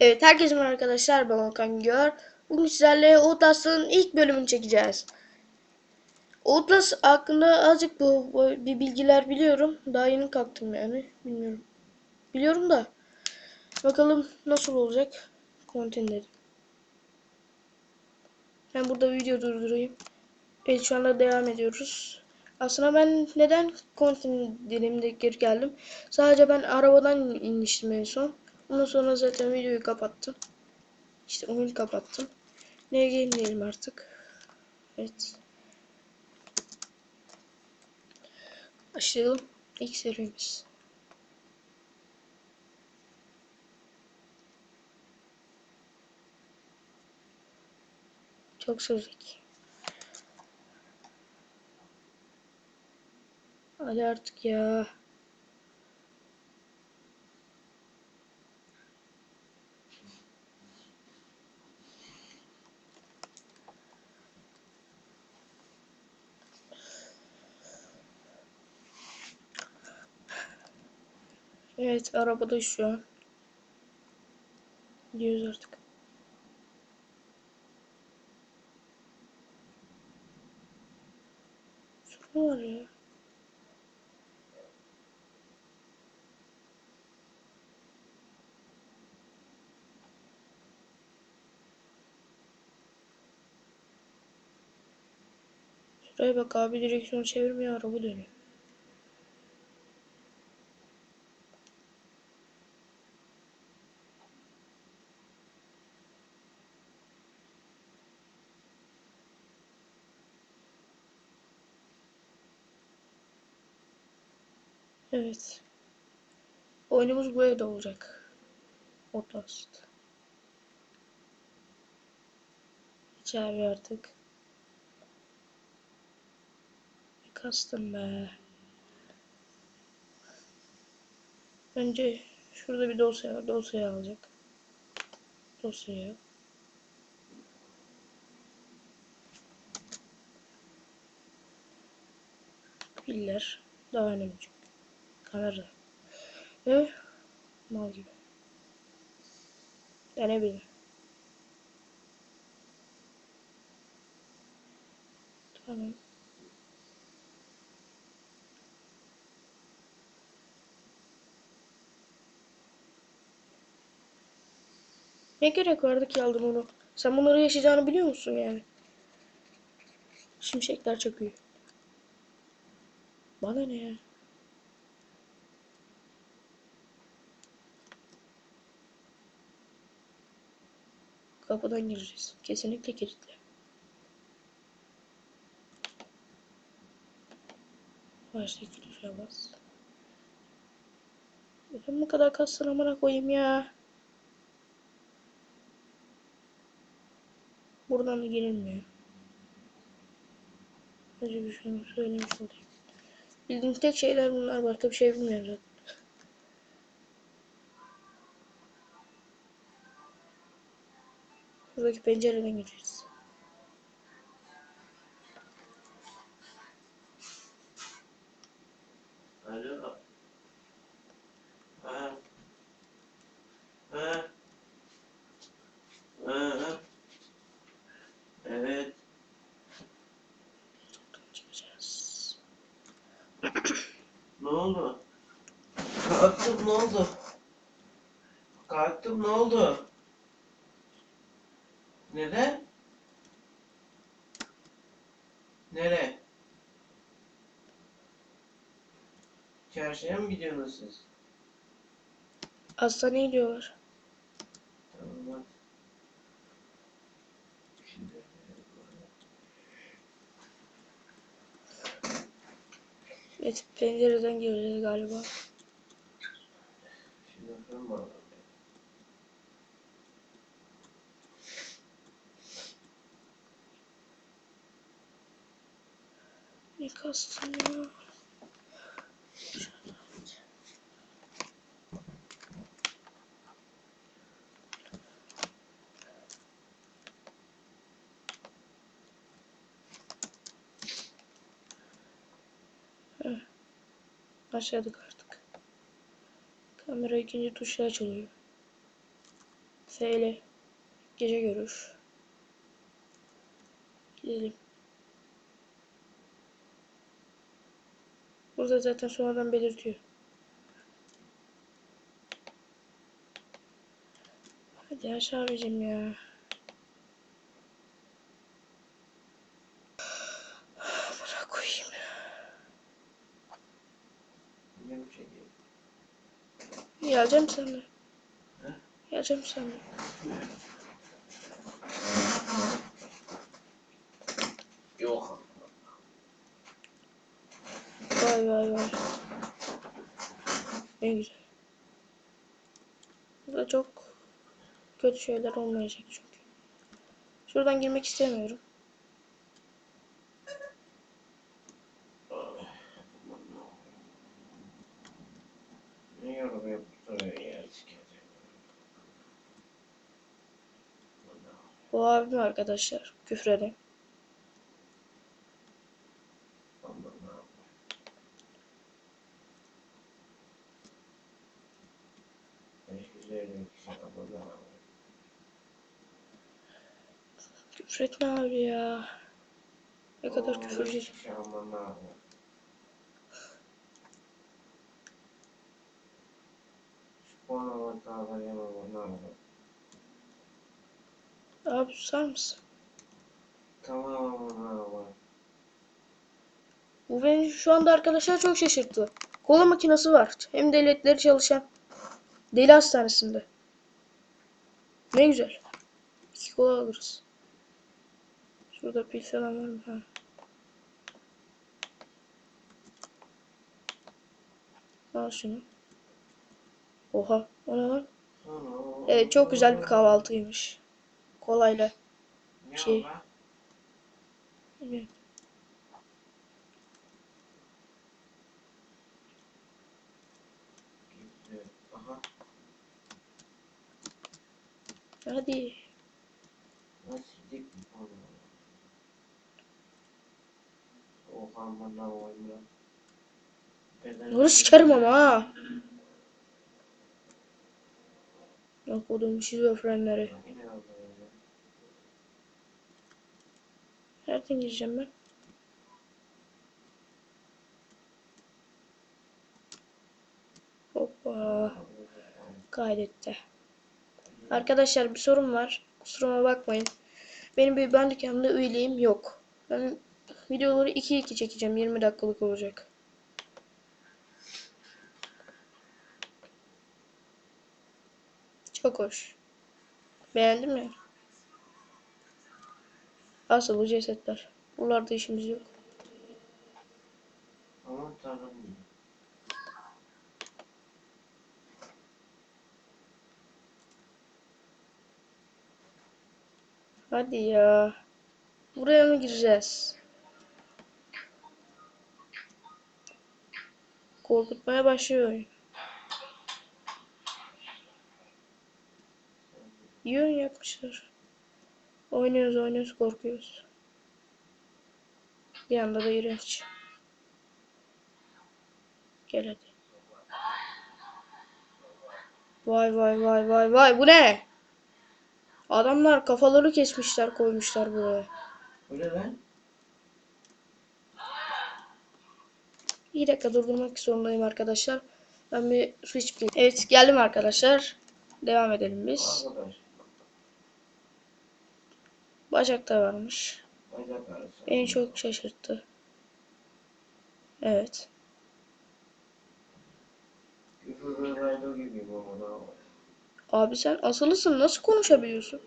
Evet herkese merhaba arkadaşlar ben Volkan Gör. Bugün sizlerle Outlast'ın ilk bölümünü çekeceğiz. Outlast hakkında azıcık bu, bu bir bilgiler biliyorum. Daha yeni kalktım yani bilmiyorum. Biliyorum da bakalım nasıl olacak. Dedim. Ben burada video durdurayım. Evet şu anda devam ediyoruz. Aslında ben neden content dilimde geri geldim? Sadece ben arabadan inmiştim en son. Ondan sonra zaten videoyu kapattım. İşte oyunu kapattım. Neye gelmeyelim artık. Evet. Başlayalım. İlk serimiz. Çok sevdik. Hadi artık ya. Evet arabada şu an. Gidiyoruz artık. Sorun var ya. Şuraya bak abi direksiyon çevirmiyor araba dönüyor. Evet. Oyunumuz bu evde olacak. Outlast. Hiç abi artık. Kastım be. Önce şurada bir dosya var. Dosyayı alacak. Dosyayı. Piller. Daha önemli Kamera. Ve mal gibi. Denebilir. Tamam. Ne gerek vardı ki aldım onu? Sen bunları yaşayacağını biliyor musun yani? Şimşekler çakıyor. Bana ne ya? Kapıdan gireceğiz. Kesinlikle kilitli. Baştaki tuşa bas. Ben bu kadar kastın amına koyayım ya. Buradan da girilmiyor. Önce bir şunu söylemiş olayım. Bildiğim tek şeyler bunlar. Başka bir şey bilmiyorum zaten. Buradaki pencereden gireceğiz. Alo. Ha. Ha. Evet. Çıkacağız. Ne oldu? Kalktım ne oldu? Kalktım ne oldu? Neden? Nere? Çarşıya mı gidiyorsunuz siz? Hastaneye gidiyorlar. Tamam. Şimdi Evet pencereden gireceğiz galiba. Ne kastın ya? Heh. Başladık artık. Kamera ikinci tuşla açılıyor. F ile gece görür. Gidelim. Burada zaten sonradan belirtiyor. Hadi aç abicim ya. Bırak koyayım. Ne bir şey. Geleceğim sen de. Yok. Vay vay vay. Ne güzel. Burada çok kötü şeyler olmayacak çünkü. Şuradan girmek istemiyorum. Bu abim arkadaşlar. Küfredi. Aman Allah'ım. Beş güzel bir kişi aman Allah'ım. Küfretme abi ya. Ne kadar Oo, küfür beş yiyecek. kişi aman Allah'ım. Şu puan avantajları yemem aman Allah'ım. Abi susar mısın? Tamam Allah'ım. Bu beni şu anda arkadaşlar çok şaşırttı. Kola makinesi var. Hem de ledleri çalışan. Deli hastanesinde. Ne güzel. İki kola alırız. Şurada var mı? Ha. Al şunu. Oha. O ne lan? Evet çok güzel bir kahvaltıymış. Kolayla. Şey. Evet. Aha. Hadi. Aman Allah'ım ya. Sikerim ama ha. Yok odum şizofrenleri. Ya. Nereden gireceğim ben? Hoppa. Kaydetti. Arkadaşlar bir sorun var. Kusuruma bakmayın. Benim bir Bandicam'da üyeliğim yok. Ben videoları 2-2 çekeceğim. 20 dakikalık olacak. Çok hoş. Beğendim mi? Asıl bu cesetler. Buralarda işimiz yok. Aman tanrım. Hadi ya. Buraya mı gireceğiz? Korkutmaya başlıyor oyun. İyi oyun yapmışlar. Oynuyoruz oynuyoruz korkuyoruz. Bir anda da iğrenç. Gel hadi. Vay vay vay vay vay bu ne? Adamlar kafaları kesmişler koymuşlar buraya. Bu ne lan? Bir dakika durdurmak zorundayım arkadaşlar. Ben bir su içip geleyim. Evet geldim arkadaşlar. Devam edelim biz. Arkadaş. Bacakta varmış. Bacak. Beni çok şaşırttı. Evet. Abi sen asılısın. Nasıl konuşabiliyorsun?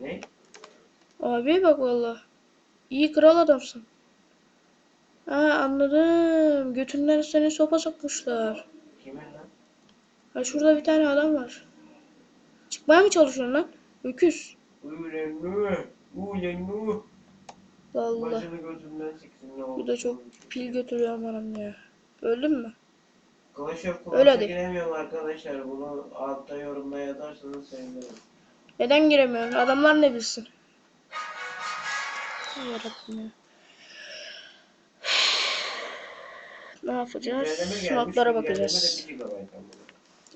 Ne? Abi bak valla. İyi kral adamsın. Ha anladım. Götünden seni sopa sokmuşlar. Ha şurada bir tane adam var. Çıkmaya mı çalışıyorsun lan? Öküz. Vallahi. Bu da çok pil götürüyor amanım ya. Öldün mü? Clash of Clans'a giremiyorum arkadaşlar. Bunu altta yorumda yazarsanız sevinirim. Neden giremiyorsun? Adamlar ne bilsin? Yarabbim ya. Ne yapacağız? De bakacağız. 1 GB ama.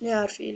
Ne harfiyle?